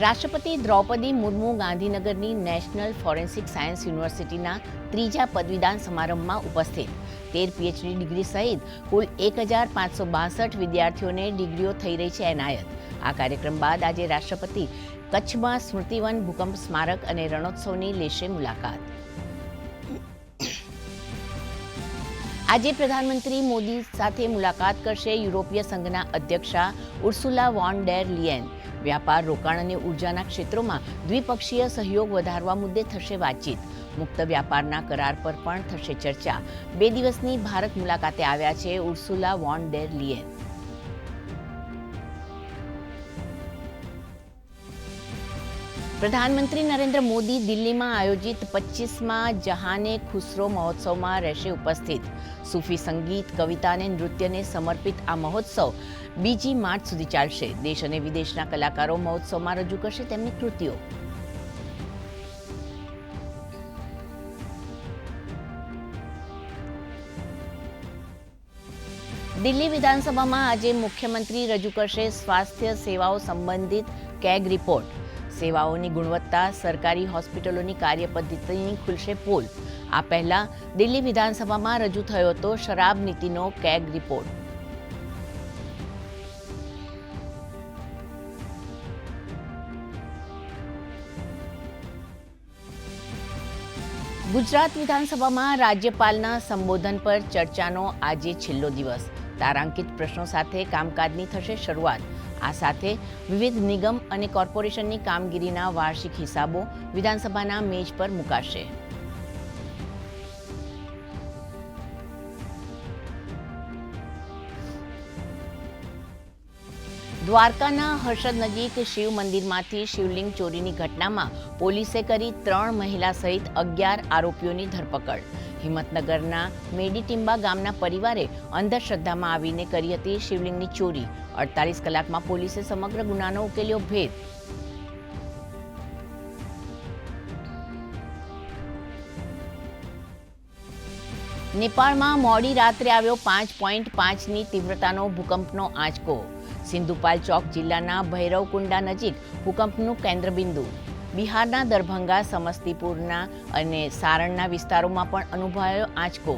રાષ્ટ્રપતિ દ્રૌપદી મુર્મુ ગાંધીનગરની national forensic science યુનિવર્સિટીના ત્રીજા પદવીદાન સમારંભમાં ઉપસ્થિત. તેર પીએચડી ડિગ્રી સહિત કુલ એક હજાર પાંચસો બાસઠ વિદ્યાર્થીઓને ડિગ્રીઓ થઈ રહી છે એનાયત. આ કાર્યક્રમ બાદ આજે રાષ્ટ્રપતિ કચ્છમાં સ્મૃતિવન ભૂકંપ સ્મારક અને રણોત્સવની લેશે મુલાકાત. આજે પ્રધાનમંત્રી મોદી સાથે મુલાકાત કરશે યુરોપીય સંઘના અધ્યક્ષા ઉર્સુલા વોન ડેર લિયન. વ્યાપાર, રોકાણ અને ઉર્જાના ક્ષેત્રોમાં દ્વિપક્ષીય સહયોગ વધારવા મુદ્દે થશે વાતચીત. મુક્ત વ્યાપારના કરાર પર પણ થશે ચર્ચા. બે દિવસની ભારત મુલાકાતે આવ્યા છે ઉર્સુલા વોન ડેર લિયેન. પ્રધાનમંત્રી નરેન્દ્ર મોદી દિલ્હીમાં આયોજિત પચીસમાં જહાને ખુસરો મહોત્સવમાં રહેશે ઉપસ્થિત. સૂફી સંગીત, કવિતા અને નૃત્યને સમર્પિત આ મહોત્સવ બીજી માર્ચ સુધી ચાલશે. દેશ અને વિદેશના કલાકારો મહોત્સવમાં રજૂ કરશે તેમની કૃતિઓ. દિલ્હી વિધાનસભામાં આજે મુખ્યમંત્રી રજૂ કરશે સ્વાસ્થ્ય સેવાઓ સંબંધિત કેગ રિપોર્ટ. સેવાઓની ગુણવત્તા, સરકારી હોસ્પિટલોની કાર્યપદ્ધતિની ખુલશે પોલ. આ પહેલા દિલ્હી વિધાનસભામાં રજૂ થયો હતો શરાબ નીતિનો કેગ રિપોર્ટ. ગુજરાત વિધાનસભામાં રાજ્યપાલના સંબોધન પર ચર્ચાનો આજે છેલ્લો દિવસ. તારાંકિત પ્રશ્નો સાથે કામકાજની થશે શરૂઆત. આ સાથે વિવિધ નિગમ અને કોર્પોરેશનની કામગીરીના વાર્ષિક હિસાબો વિધાનસભાના મેજ પર મુકાશે. દ્વારકાના હર્ષદ નજીક શિવ મંદિરમાંથી શિવલિંગ ચોરીની ઘટનામાં પોલીસે કરી ત્રણ મહિલા સહિત અગિયાર આરોપીઓની ધરપકડ. હિંમતનગરના મેડીટિંબા ગામના પરિવારે અંધશ્રદ્ધામાં આવીને કરી હતી શિવલિંગની ચોરી. અડતાલીસ કલાકમાં પોલીસે સમગ્ર ગુનાનો ઉકેલ્યો ભેદ. નેપાળમાં મોડી રાત્રે આવ્યો પાંચ પોઈન્ટ પાંચની તીવ્રતાનો ભૂકંપનો આંચકો. સિંધુપાલ ચોક જિલ્લાના ભૈરવકુંડા નજીક ભૂકંપનું કેન્દ્રબિંદુ. બિહારના દરભંગા સમસ્તીપુરના અને સારણના વિસ્તારોમાં પણ અનુભવાયો આંચકો.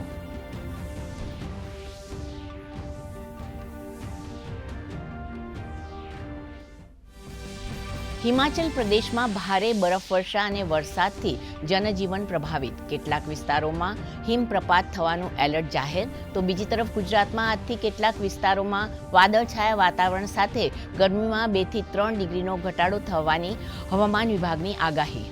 હિમાચલ પ્રદેશમાં ભારે બરફવર્ષા અને વરસાદથી જનજીવન પ્રભાવિત. કેટલાક વિસ્તારોમાં હિમપ્રપાત થવાનું એલર્ટ જાહેર. તો બીજી તરફ ગુજરાતમાં આજથી કેટલાક વિસ્તારોમાં વાદળછાયા વાતાવરણ સાથે ગરમીમાં બેથી ત્રણ ડિગ્રીનો ઘટાડો થવાની હવામાન વિભાગની આગાહી.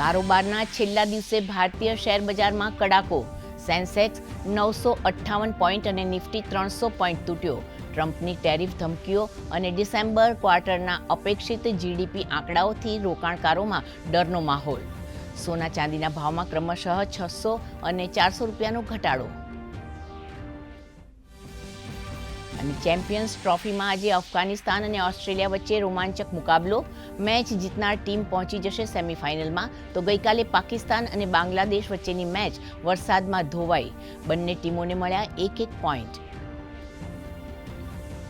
કારોબારના છેલ્લા દિવસે ભારતીય શેર બજારમાં કડાકો સેન્સેક્સ નવસો અઠ્ઠાવન પોઈન્ટ અને નિફ્ટી ત્રણસો પોઈન્ટ તૂટ્યો. ટ્રમ્પની ટેરિફ ધમકીઓ અને ડિસેમ્બર ક્વાર્ટરના અપેક્ષિત જીડીપી આંકડાઓથી રોકાણકારોમાં ડરનો માહોલ. સોના ચાંદીના ભાવમાં ક્રમશઃ છસો અને ચારસો રૂપિયાનો ઘટાડો. અને ચેમ્પિયન્સ ટ્રોફીમાં આજે અફઘાનિસ્તાન અને ઓસ્ટ્રેલિયા વચ્ચે રોમાંચક મુકાબલો મેચ જીતનાર ટીમ પહોંચી જશે સેમીફાઇનલમાં. તો ગઈકાલે પાકિસ્તાન અને બાંગ્લાદેશ વચ્ચેની મેચ વરસાદમાં ધોવાઈ. બંને ટીમોને મળ્યા એક એક પોઈન્ટ